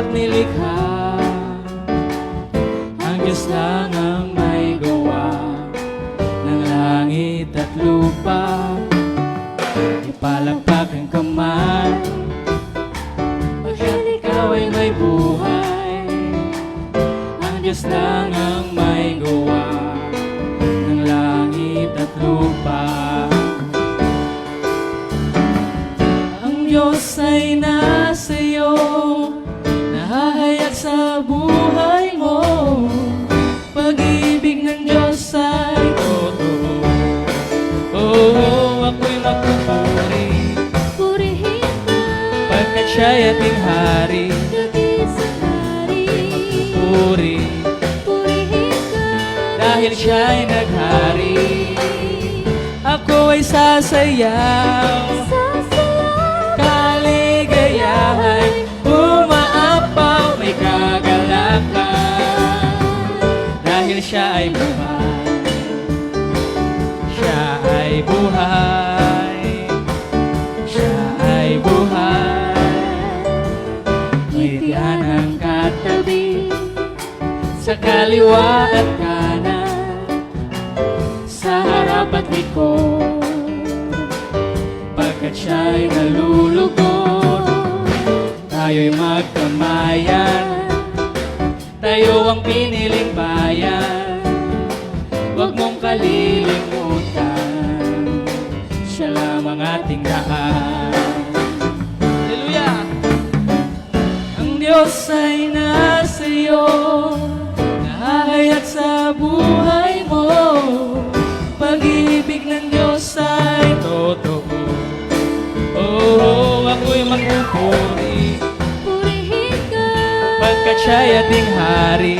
lumikha Ang Diyos lang ang may gawa Ng langit at lupa. Ipalagpak ang kamay. Pagkat ikaw ay may buhay? Ang Diyos lang ang may sa buhay mo. Pag-ibig ng Diyos ay totoo Oo, ako'y magpupuri Purihin ka, Pagkat siya'y ating hari. Nagising hari. Puri, Purihin ka, dahil siya'y naghari. Ako ay sasayaw. Dahil siya ay buhay. Siya ay buhay. Siya ay buhay. Ngitian ang katabi Sa kaliwa at kanan Sa harap at likod. Pagkat siya'y nalulugod Tayo'y magkamayan Tayo ang piniling bayan. Huwag mong kalilimutan. Siya lamang ating daan Hallelujah! Ang Diyos ay nasa iyo Nahahayat sa buhay mo. Pag-ibig ng Diyos ay siya'y ating hari.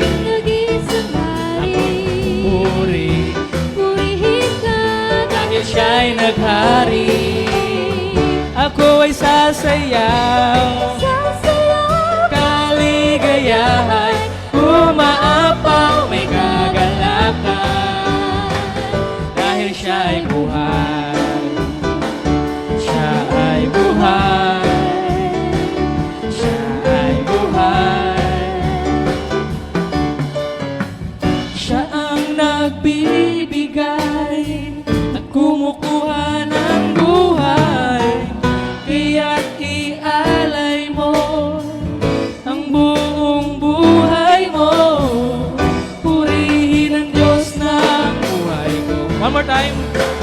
Puri. Purihin ka, Dahil siya'y naghari nagbibigay At kumukuha ng buhay. Kaya't ialay mo Ang buong buhay mo. Purihin ang Diyos ng buhay ko One more time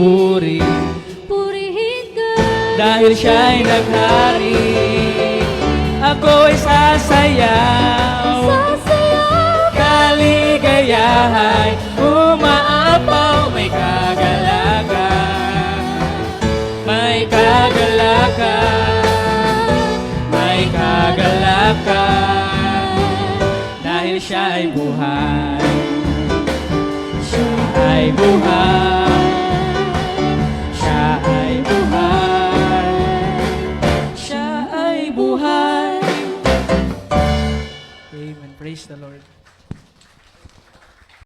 magpupuri Purihin ka, Dahil siya'y naghari Ako ay sasayaw. Sasayaw. Kaligayahan Umaapaw May kagalakan May kagalakan May kagalakan Dahil siya ay buhay. Siya ay buhay the Lord.